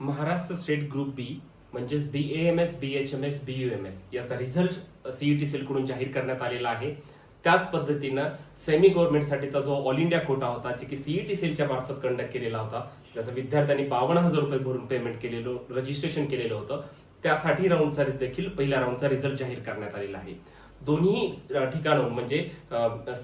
Maharashtra state group B म्हणजेच B A M S B H M S B U M S याचा result CET सेलकडून जाहीर करण्यात आलेला आहे. त्याच पद्धतीनं सेमी गव्हर्नमेंटसाठीचा जो ऑल इंडिया कोटा होता जे की सीईटी सेलच्या मार्फत कंडक्ट केलेला होता त्याचा विद्यार्थ्यांनी बावन्न हजार रुपये भरून पेमेंट केलेलं रजिस्ट्रेशन केलेलं होतं. त्यासाठी राऊंडचा देखील पहिल्या राऊंडचा रिझल्ट जाहीर करण्यात आलेला आहे. दोन्ही ठिकाण म्हणजे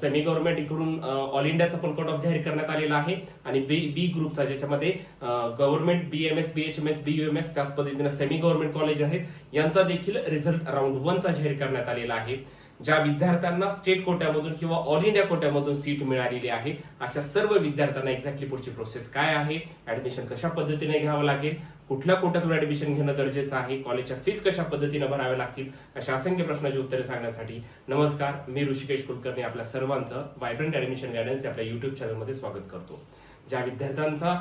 सेमी गव्हर्नमेंट इकडून ऑल इंडियाचा पण कट ऑफ जाहीर करण्यात आलेला आहे. आणि बी बी ग्रुपचा ज्याच्यामध्ये government B M S B H M S B U M S त्याच पद्धतीने सेमी गव्हर्नमेंट कॉलेज आहेत. यांचा देखील रिझल्ट राऊंड वनचा जाहीर करण्यात आलेला आहे. ज्या विद्यार्थ्यांना स्टेट कोट्यामधून किंवा ऑल इंडिया कोट्यामधून सीट मिळालेली आहे अशा सर्व विद्यार्थ्यांना एक्झॅक्टली पुढची प्रोसेस काय आहे? ऍडमिशन कशा पद्धतीने घ्यावं लागेल? कुठल्या कोट्यातून ऍडमिशन घेणं गरजेचं आहे? कॉलेजच्या फीस कशा पद्धतीने भराव्या लागतील? अशा असंख्य प्रश्नाची उत्तरे सांगण्यासाठी नमस्कार मी ऋषिकेश कुलकर्णी आपल्या सर्वांचं व्हायब्रंट ऍडमिशन गायडन्स आपल्या युट्यूब चॅनलमध्ये स्वागत करतो. ज्या विद्यार्थ्यांचा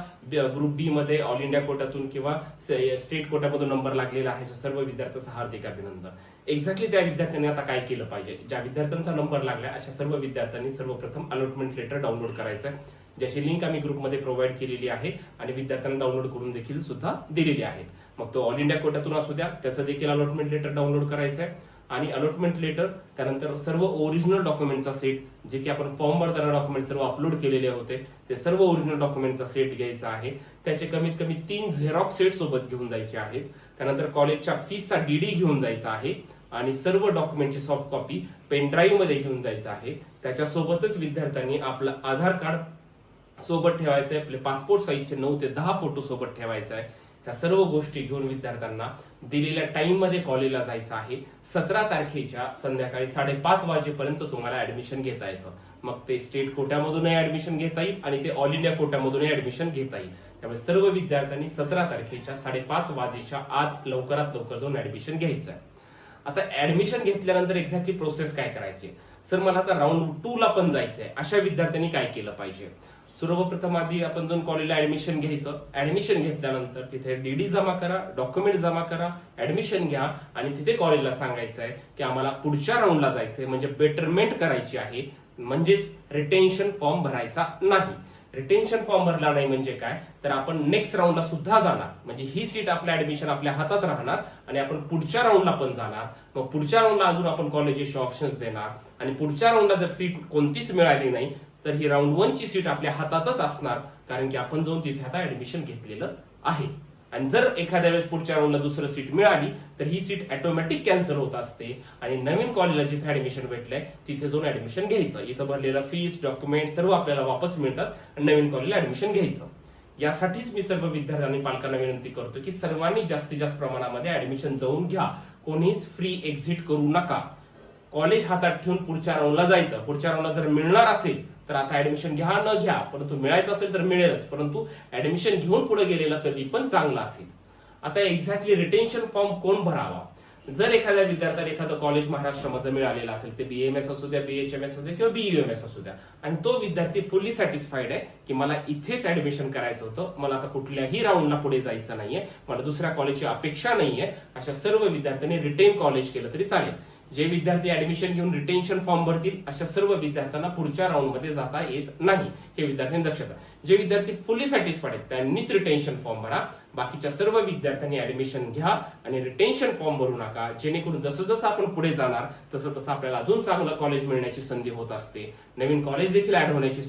ग्रुप बी मध्ये ऑल इंडिया कोटातून किंवा स्टेट कोटामधून नंबर लागलेला आहे अशा सर्व विद्यार्थ्यांचं हार्दिक अभिनंदन. एक्झॅक्टली त्या विद्यार्थ्यांनी आता काय केलं पाहिजे? ज्या विद्यार्थ्यांचा नंबर लागला अशा सर्व विद्यार्थ्यांनी सर्वप्रथम अलॉटमेंट लेटर डाउनलोड करायचं आहे. ज्याची लिंक आम्ही ग्रुपमध्ये प्रोव्हाइड केलेली आहे आणि विद्यार्थ्यांना डाउनलोड करून देखील सुद्धा दिलेली आहेत मग तो ऑल इंडिया कोटातून असू द्या त्याचं देखील अलॉटमेंट लेटर डाउनलोड करायचं आहे. आणि अलॉटमेंट लेटर त्यानंतर सर्व ओरिजिनल डॉक्युमेंटचा सेट जे की आपण फॉर्म भरताना डॉक्युमेंट सर्व अपलोड केलेले होते ते सर्व ओरिजिनल डॉक्युमेंटचा सेट घ्यायचा आहे. त्याचे कमीत कमी तीन झेरॉक्स सेट सोबत घेऊन जायचे आहेत. त्यानंतर कॉलेजच्या फीसचा डीडी घेऊन जायचा आहे. आणि सर्व डॉक्युमेंटची सॉफ्ट कॉपी पेनड्राईव्हमध्ये घेऊन जायचं आहे. त्याच्यासोबतच विद्यार्थ्यांनी आपलं आधार कार्ड सोबत ठेवायचं आहे आपले पासपोर्ट साईजचे नऊ ते दहा फोटो सोबत ठेवायचा आहे ह्या सर्व गोष्टी घेऊन विद्यार्थ्यांना दिलेल्या टाइममध्ये कॉलेजला जायचं आहे. सतरा तारखेच्या संध्याकाळी साडेपाच वाजेपर्यंत तुम्हाला ऍडमिशन घेता येतं. मग ते स्टेट कोट्यामधूनही ऍडमिशन घेता येईल आणि ते ऑल इंडिया कोट्यामधूनही ऍडमिशन घेता येईल. त्यामुळे सर्व विद्यार्थ्यांनी सतरा तारखेच्या साडेपाच वाजेच्या आत लवकरात लवकर जाऊन ऍडमिशन घ्यायचं आहे. आता ऍडमिशन घेतल्यानंतर एक्झॅक्टली प्रोसेस काय करायची? सर मला आता राऊंड टू ला पण जायचंय. अशा विद्यार्थ्यांनी काय केलं पाहिजे? सर्वप्रथम आधी आपण जाऊन कॉलेजला ऍडमिशन घ्यायचं. ऍडमिशन घेतल्यानंतर तिथे डीडी जमा करा डॉक्युमेंट जमा करा ऍडमिशन घ्या आणि तिथे कॉलेजला सांगायचं आहे की आम्हाला पुढच्या राऊंडला जायचंय. म्हणजे बेटरमेंट करायची आहे. म्हणजेच रिटेन्शन फॉर्म भरायचा नाही. रिटेन्शन फॉर्म भरला नाही म्हणजे काय? तर आपण नेक्स्ट राऊंडला सुद्धा जाणार. म्हणजे ही सीट आपल्या ऍडमिशन आपल्या हातात राहणार आणि आपण पुढच्या राऊंडला पण जाणार. मग पुढच्या राऊंडला अजून आपण कॉलेजेसचे ऑप्शन्स देणार. आणि पुढच्या राऊंडला जर सीट कोणतीच मिळाली नाही तर ही राऊंड वनची सीट आपल्या हातातच असणार कारण की आपण जाऊन तिथे आता ऍडमिशन घेतलेलं आहे. आणि जर एखाद्या वेळेस पुढच्या राऊंडला दुसरं सीट मिळाली तर ही सीट ऑटोमॅटिक कॅन्सल होत असते. आणि नवीन कॉलेजला जिथे ऍडमिशन भेटलंय तिथे जाऊन ऍडमिशन घ्यायचं. इथं भरलेलं फीस डॉक्युमेंट सर्व आपल्याला वापस मिळतात आणि नवीन कॉलेजला ऍडमिशन घ्यायचं. यासाठीच मी सर्व विद्यार्थी आणि पालकांना विनंती करतो की सर्वांनी जास्तीत जास्त प्रमाणामध्ये ऍडमिशन जाऊन घ्या. कोणीच फ्री एक्झिट करू नका. कॉलेज हातात ठेवून पुढच्या राऊंडला जायचं. पुढच्या राऊंडला जर मिळणार असेल तर आता ऍडमिशन घ्या न घ्या परंतु मिळायचं असेल तर मिळेलच. परंतु ऍडमिशन घेऊन पुढे गेलेलं कधी पण चांगलं असेल. आता एक्झॅक्टली रिटेन्शन फॉर्म कोण भरावा? जर एखाद्या विद्यार्थ्याला एखादं कॉलेज महाराष्ट्रामध्ये मिळालेलं असेल ते बीएमएस असू द्या बीएचएमएस असू द्या किंवा बीयूएमएस असू द्या आणि तो विद्यार्थी फुल्ली सॅटिस्फाईड आहे की मला इथेच ऍडमिशन करायचं होतं मला आता कुठल्याही राऊंडला पुढे जायचं नाहीये मला दुसऱ्या कॉलेजची अपेक्षा नाहीये अशा सर्व विद्यार्थ्यांनी रिटेन कॉलेज केलं तरी चालेल. जे विद्यार्थी ऍडमिशन घेऊन रिटेन्शन फॉर्म भरतील अशा सर्व विद्यार्थ्यांना पुढच्या राऊंडमध्ये जाता येत नाही. हे विद्यार्थ्यांनी लक्षात जे विद्यार्थी फुली सॅटिस्फाईड आहेत त्यांनीच रिटेन्शन फॉर्म भरा. बाकीच्या सर्व विद्यार्थ्यांनी ऍडमिशन घ्या आणि रिटेन्शन फॉर्म भरू नका. जेणेकरून जसं जसं आपण पुढे जाणार तसं तसं आपल्याला अजून चांगलं कॉलेज मिळण्याची संधी होत असते. नवीन कॉलेज देखील ऍड होण्याची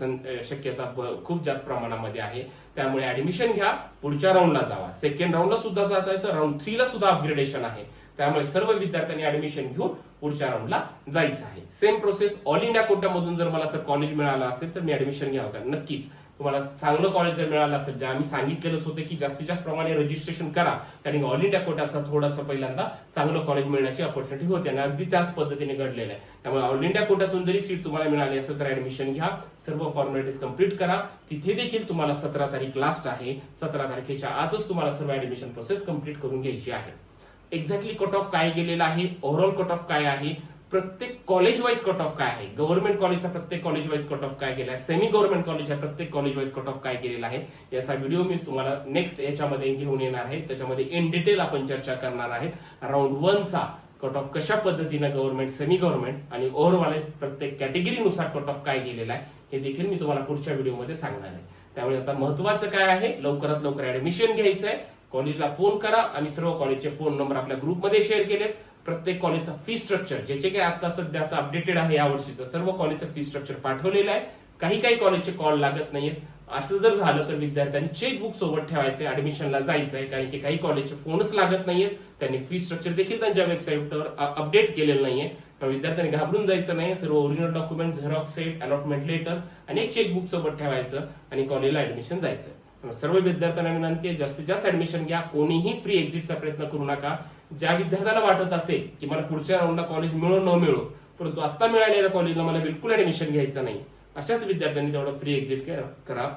शक्यता खूप जास्त प्रमाणामध्ये आहे. त्यामुळे ऍडमिशन घ्या पुढच्या राऊंडला जावा. सेकंड राऊंडला सुद्धा जाता येतं राऊंड थ्रीला सुद्धा अपग्रेडेशन आहे. त्यामुळे सर्व विद्यार्थ्यांनी ऍडमिशन घेऊन पुढच्या राऊंडला जायचं आहे. सेम प्रोसेस ऑल इंडिया कोटामधून जर मला सर कॉलेज मिळालं असेल तर मी ऍडमिशन घ्यावं का? नक्कीच. तुम्हाला चांगलं कॉलेज जर मिळालं असेल ज्या आम्ही सांगितलेलंच होतं की जास्तीत जास्त प्रमाणे रजिस्ट्रेशन करा कारण ऑल इंडिया कोटाचा थोडासा पहिल्यांदा चांगलं कॉलेज मिळण्याची ऑपॉर्च्युनिटी होते आणि अगदी त्याच पद्धतीने घडलेलं आहे. त्यामुळे ऑल इंडिया कोटातून जरी सीट तुम्हाला मिळाली असेल तर ऍडमिशन घ्या. सर्व फॉर्मॅलिटीज कंप्लीट करा. तिथे देखील तुम्हाला सतरा तारीख लास्ट आहे. सतरा तारखेच्या आतच तुम्हाला सर्व ऍडमिशन प्रोसेस कंप्लीट करून घ्यायची आहे. एक्झॅक्टली कट ऑफ काय गेलेला आहे ओव्हरऑल कट ऑफ काय आहे प्रत्येक कॉलेज वाईज कट ऑफ काय आहे गव्हर्नमेंट कॉलेजचा प्रत्येक कॉलेज वाईज कट ऑफ काय गेला आहे सेमी गव्हर्नमेंट कॉलेज आहे प्रत्येक कॉलेज वाईज कट ऑफ काय केलेला आहे याचा व्हिडिओ मी तुम्हाला नेक्स्ट याच्यामध्ये घेऊन येणार आहे. त्याच्यामध्ये इन डिटेल आपण चर्चा करणार आहेत. राऊंड वनचा कट ऑफ कशा पद्धतीनं गव्हर्नमेंट सेमी गव्हर्नमेंट आणि ओव्हरऑल प्रत्येक कॅटेगरीनुसार कट ऑफ काय गेलेला आहे हे देखील मी तुम्हाला पुढच्या व्हिडिओमध्ये सांगणार आहे. त्यामुळे आता महत्वाचं काय आहे? लवकरात लवकर ऍडमिशन घ्यायचं आहे कॉलेजला फोन करा आणि सर्व कॉलेजचे फोन नंबर आपल्या ग्रुपमध्ये शेअर केलेत. प्रत्येक कॉलेजचा फी स्ट्रक्चर जे जे काही आता सध्याचं अपडेटेड आहे या वर्षीचं सर्व कॉलेजचं फी स्ट्रक्चर पाठवलेलं आहे. काही काही कॉलेजचे कॉल लागत नाहीयेत. असं जर झालं तर विद्यार्थ्यांनी चेकबुक सोबत ठेवायचे ऍडमिशनला जायचं आहे कारण की काही कॉलेजचे फोनच लागत नाहीयेत. त्यांनी फी स्ट्रक्चर देखील त्यांच्या वेबसाईटवर अपडेट केलेलं नाहीये. विद्यार्थ्यांनी घाबरून जायचं नाही. सर्व original document xerox set allotment letter आणि एक चेकबुक सोबत ठेवायचं आणि कॉलेजला ऍडमिशन जायचं सर्व विद्यार्थ्यांना विनंती आहे जास्तीत जास्त ऍडमिशन घ्या. कोणीही फ्री एक्झिटचा प्रयत्न करू नका. ज्या विद्यार्थ्याला वाटत असेल की मला पुढच्या राऊंडला कॉलेज मिळो न मिळो परंतु आत्ता मिळालेल्या कॉलेजला मला बिलकुल ऍडमिशन घ्यायचं नाही अशाच विद्यार्थ्यांनी तेवढं फ्री एक्झिट करा.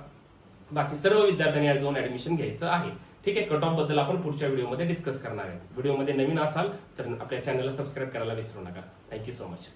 बाकी सर्व विद्यार्थ्यांनी या जाऊन ऍडमिशन घ्यायचं आहे. ठीक आहे कट ऑफबद्दल आपण पुढच्या व्हिडिओमध्ये डिस्कस करणार आहे. व्हिडिओमध्ये नवीन असाल तर आपल्या चॅनलला सबस्क्राईब करायला विसरू नका. Thank you so much